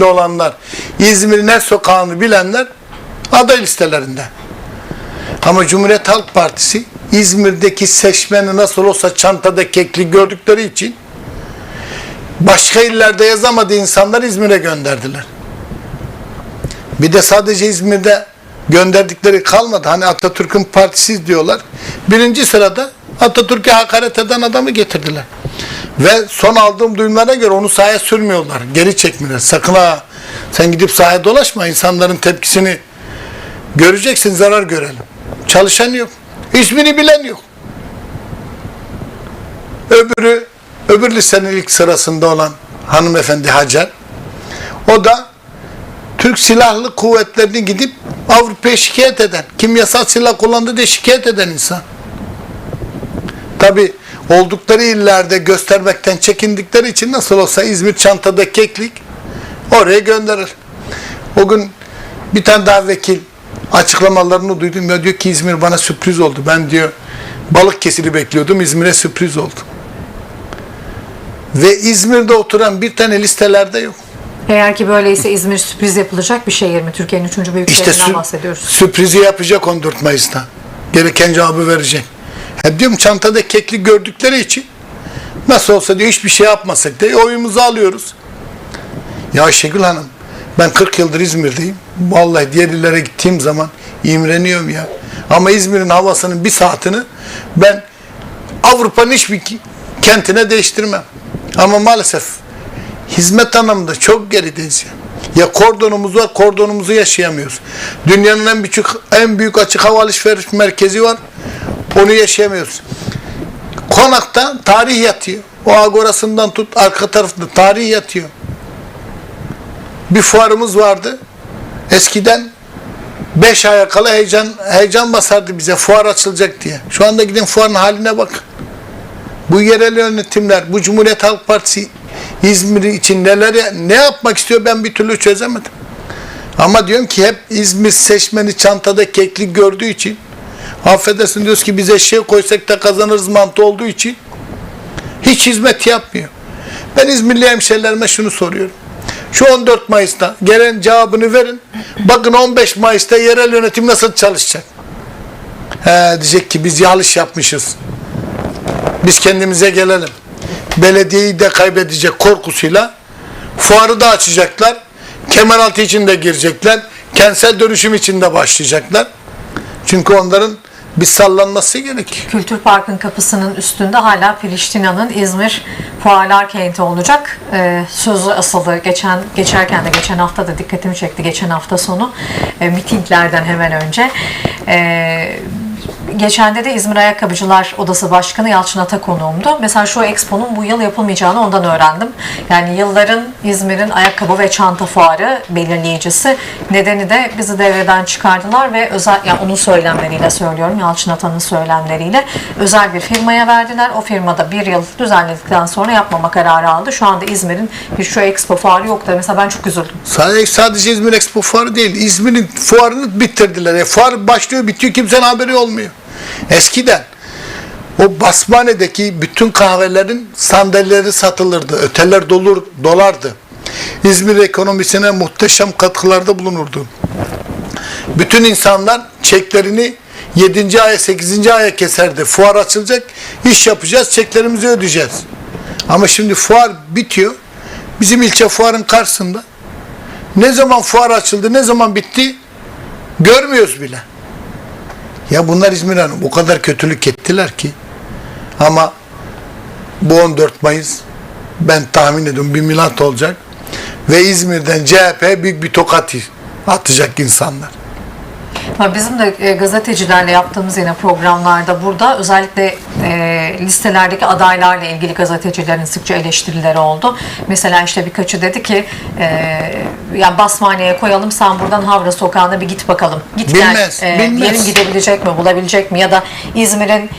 olanlar, İzmir'in her sokağını bilenler aday listelerinde. Ama Cumhuriyet Halk Partisi İzmir'deki seçmeni nasıl olsa çantada kekli gördükleri için başka illerde yazamadığı insanlar İzmir'e gönderdiler. Bir de sadece İzmir'de gönderdikleri kalmadı. Hani Atatürk'ün partisiz diyorlar. Birinci sırada Atatürk'e hakaret eden adamı getirdiler. Ve son aldığım duyumlara göre onu sahaya sürmüyorlar. Geri çekmiyorlar. Sakın ha sen gidip sahaya dolaşma. insanların tepkisini göreceksin zarar görelim. Çalışan yok. İsmini bilen yok. Öbürü öbür listenin ilk sırasında olan hanımefendi Hacer. O da Türk Silahlı Kuvvetleri'ni gidip Avrupa'ya şikayet eden, kimyasal silah kullandı diye şikayet eden insan. Tabi oldukları illerde göstermekten çekindikleri için nasıl olsa İzmir çantada keklik oraya gönderir. O gün bir tane daha vekil açıklamalarını duydum ya diyor ki İzmir bana sürpriz oldu. Ben diyor balık kesili bekliyordum İzmir'e sürpriz oldu. Ve İzmir'de oturan bir tane listelerde yok. Eğer ki böyleyse İzmir sürpriz yapılacak bir şehir mi? Türkiye'nin üçüncü büyük İşte şehrinden bahsediyoruz. sürprizi yapacak 14 Mayıs'ta. Gereken cevabı verecek. Hep diyorum çantada kekli gördükleri için nasıl olsa diyor hiçbir şey yapmasak diye oyumuzu alıyoruz. Ya Ayşegül Hanım ben 40 yıldır İzmir'deyim. Vallahi diğer gittiğim zaman imreniyorum ya. Ama İzmir'in havasının bir saatini ben Avrupa'nın hiçbir kentine değiştirmem. Ama maalesef hizmet anlamında çok gerideyiz ya. Ya kordonumuz var, kordonumuzu yaşayamıyoruz. Dünyanın en büyük en büyük açık hava alışveriş merkezi var. Onu yaşayamıyoruz. Konakta tarih yatıyor. O agorasından tut arka tarafta tarih yatıyor. Bir fuarımız vardı. Eskiden 5 aya kala heyecan heyecan basardı bize fuar açılacak diye. Şu anda gidin fuarın haline bakın. Bu yerel yönetimler, bu Cumhuriyet Halk Partisi İzmir için neler ne yapmak istiyor ben bir türlü çözemedim. Ama diyorum ki hep İzmir seçmeni çantada kekli gördüğü için affedersin diyoruz ki biz eşeğe koysak da kazanırız mantı olduğu için hiç hizmet yapmıyor. Ben İzmirli hemşerilerime şunu soruyorum. Şu 14 Mayıs'ta gelen cevabını verin. Bakın 15 Mayıs'ta yerel yönetim nasıl çalışacak? He, diyecek ki biz yanlış yapmışız. Biz kendimize gelelim. Belediyeyi de kaybedecek korkusuyla fuarı da açacaklar. Kemeraltı için de girecekler. Kentsel dönüşüm için de başlayacaklar. Çünkü onların bir sallanması gerekiyor. Kültür Park'ın kapısının üstünde hala Priştina'nın İzmir Fuarlar Kenti olacak. Ee, sözü asılı geçen geçerken de geçen hafta da dikkatimi çekti. Geçen hafta sonu e, mitinglerden hemen önce. E, Geçende de İzmir Ayakkabıcılar Odası Başkanı Yalçın Ata konuğumdu. Mesela şu Expo'nun bu yıl yapılmayacağını ondan öğrendim. Yani yılların İzmir'in ayakkabı ve çanta fuarı belirleyicisi. Nedeni de bizi devreden çıkardılar ve özel, yani onun söylemleriyle söylüyorum, Yalçın Ata'nın söylemleriyle özel bir firmaya verdiler. O firmada bir yıl düzenledikten sonra yapmama kararı aldı. Şu anda İzmir'in bir şu Expo fuarı yok mesela ben çok üzüldüm. Sadece, sadece İzmir Expo fuarı değil. İzmir'in fuarını bitirdiler. E, fuar başlıyor bitiyor kimsenin haberi olmuyor. Eskiden o basmanedeki bütün kahvelerin sandalyeleri satılırdı. Öteller dolur, dolardı. İzmir ekonomisine muhteşem katkılarda bulunurdu. Bütün insanlar çeklerini 7. aya 8. aya keserdi. Fuar açılacak, iş yapacağız, çeklerimizi ödeyeceğiz. Ama şimdi fuar bitiyor. Bizim ilçe fuarın karşısında. Ne zaman fuar açıldı, ne zaman bitti görmüyoruz bile. Ya bunlar İzmir Hanım o kadar kötülük ettiler ki ama bu 14 Mayıs ben tahmin ediyorum bir milat olacak ve İzmir'den CHP büyük bir tokat atacak insanlar. Bizim de e, gazetecilerle yaptığımız yine programlarda burada özellikle e, listelerdeki adaylarla ilgili gazetecilerin sıkça eleştirileri oldu. Mesela işte birkaçı dedi ki e, yani basmaneye koyalım sen buradan Havra Sokağı'na bir git bakalım. Git Bilmez, gel. E, bilmez. Yerin gidebilecek mi, bulabilecek mi? Ya da İzmir'in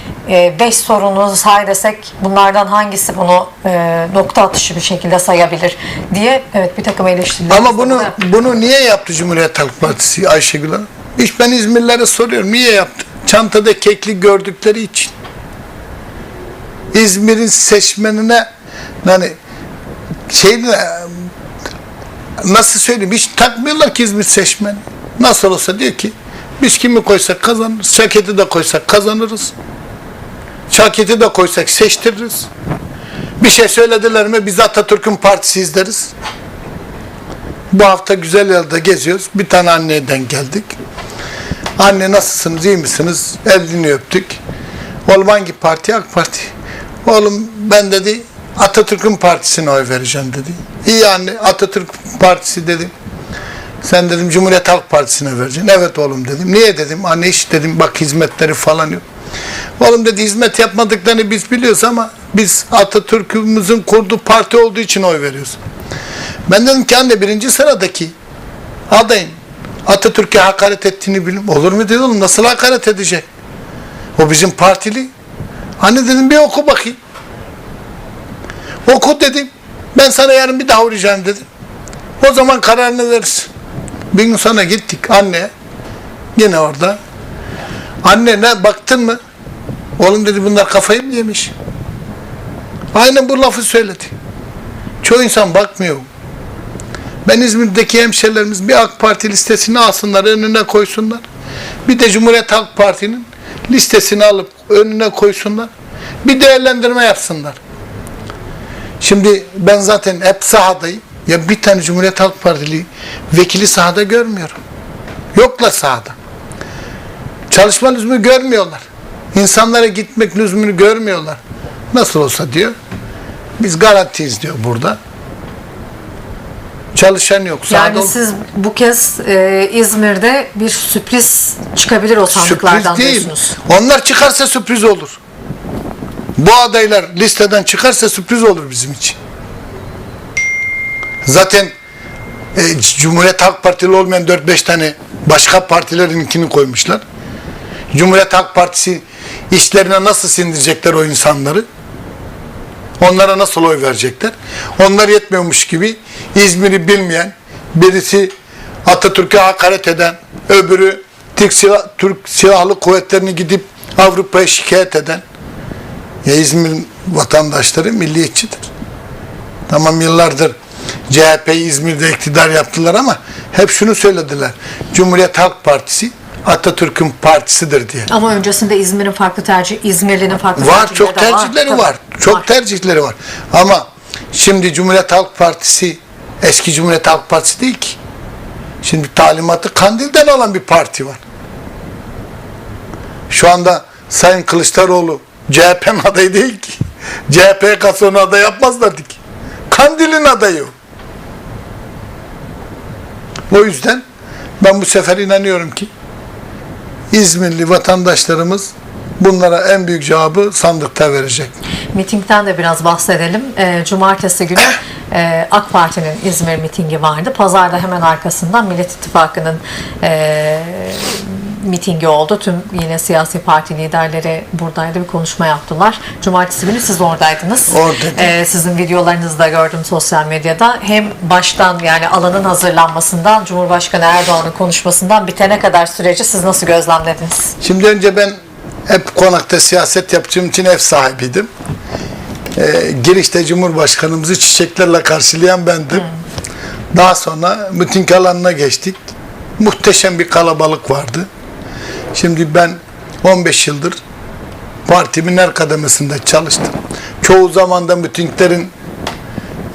5 sorunu say desek bunlardan hangisi bunu e, nokta atışı bir şekilde sayabilir diye evet bir takım eleştiriler. Ama bunu bunu niye yaptı Cumhuriyet Halk Partisi Ayşegül Hanım? Hiç ben İzmirlilere soruyorum. Niye yaptı? Çantada kekli gördükleri için. İzmir'in seçmenine yani şey nasıl söyleyeyim hiç takmıyorlar ki İzmir seçmeni. Nasıl olsa diyor ki biz kimi koysak kazanırız. Şaketi de koysak kazanırız. Şaketi de koysak seçtiririz. Bir şey söylediler mi biz Atatürk'ün partisi deriz. Bu hafta güzel yerde geziyoruz. Bir tane anneden geldik. Anne nasılsınız, iyi misiniz? Elini öptük. Oğlum hangi parti? AK Parti. Oğlum ben dedi Atatürk'ün partisine oy vereceğim dedi. İyi anne Atatürk partisi dedim. Sen dedim Cumhuriyet Halk Partisi'ne vereceksin. Evet oğlum dedim. Niye dedim? Anne hiç dedim bak hizmetleri falan yok. Oğlum dedi hizmet yapmadıklarını biz biliyoruz ama biz Atatürk'ümüzün kurduğu parti olduğu için oy veriyoruz. Ben dedim ki anne birinci sıradaki adayın Atatürk'e hakaret ettiğini bilim. Olur mu dedi oğlum nasıl hakaret edecek? O bizim partili. Anne dedim bir oku bakayım. Oku dedim. Ben sana yarın bir daha uğrayacağım dedim. O zaman kararını verirsin. Bir gün sonra gittik anne. Yine orada. Anne ne baktın mı? Oğlum dedi bunlar kafayı mı yemiş? Aynen bu lafı söyledi. Çoğu insan bakmıyor. Ben İzmir'deki hemşerilerimiz bir AK Parti listesini alsınlar, önüne koysunlar. Bir de Cumhuriyet Halk Parti'nin listesini alıp önüne koysunlar. Bir değerlendirme yapsınlar. Şimdi ben zaten hep sahadayım. Ya bir tane Cumhuriyet Halk Partili vekili sahada görmüyorum. Yoklar sahada. Çalışma lüzumu görmüyorlar. İnsanlara gitmek lüzumunu görmüyorlar. Nasıl olsa diyor. Biz garantiyiz diyor burada. Çalışan yok. Yani ol- siz bu kez e, İzmir'de bir sürpriz çıkabilir o sandıklardan sürpriz değil. diyorsunuz. Onlar çıkarsa sürpriz olur. Bu adaylar listeden çıkarsa sürpriz olur bizim için. Zaten e, Cumhuriyet Halk Partili olmayan 4-5 tane başka partilerinkini koymuşlar. Cumhuriyet Halk Partisi işlerine nasıl sindirecekler o insanları? Onlara nasıl oy verecekler? Onlar yetmiyormuş gibi İzmir'i bilmeyen, birisi Atatürk'e hakaret eden, öbürü Türk, Silah, Türk Silahlı Kuvvetleri'ni gidip Avrupa'ya şikayet eden, ya İzmir vatandaşları milliyetçidir. Tamam yıllardır CHP'yi İzmir'de iktidar yaptılar ama hep şunu söylediler. Cumhuriyet Halk Partisi Atatürk'ün partisidir diye. Ama öncesinde İzmir'in farklı tercih, İzmirli'nin farklı Var tercihleri çok tercihleri Tabii, var. Çok tercihleri var. Ama şimdi Cumhuriyet Halk Partisi eski Cumhuriyet Halk Partisi değil ki. Şimdi talimatı Kandil'den alan bir parti var. Şu anda Sayın Kılıçdaroğlu CHP'nin adayı değil ki. CHP'ye kalsa onu aday yapmazlardı ki. Kandil'in adayı. O yüzden ben bu sefer inanıyorum ki İzmirli vatandaşlarımız bunlara en büyük cevabı sandıkta verecek. Mitingden de biraz bahsedelim. Ee, Cumartesi günü e, AK Parti'nin İzmir mitingi vardı. Pazarda hemen arkasından Millet İttifakı'nın e, mitingi oldu. Tüm yine siyasi parti liderleri buradaydı bir konuşma yaptılar. Cumartesi günü siz oradaydınız. Oradaydım. Ee, sizin videolarınızı da gördüm sosyal medyada. Hem baştan yani alanın hazırlanmasından, Cumhurbaşkanı Erdoğan'ın konuşmasından bitene kadar süreci siz nasıl gözlemlediniz? Şimdi önce ben hep konakta siyaset yaptığım için ev sahibiydim. Ee, girişte Cumhurbaşkanımızı çiçeklerle karşılayan bendim. Daha sonra miting alanına geçtik. Muhteşem bir kalabalık vardı. Şimdi ben 15 yıldır partimin her kademesinde çalıştım. Çoğu zaman da mitinglerin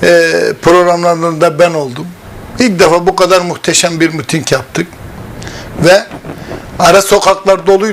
e, programlarında ben oldum. İlk defa bu kadar muhteşem bir miting yaptık. Ve ara sokaklar doluydu.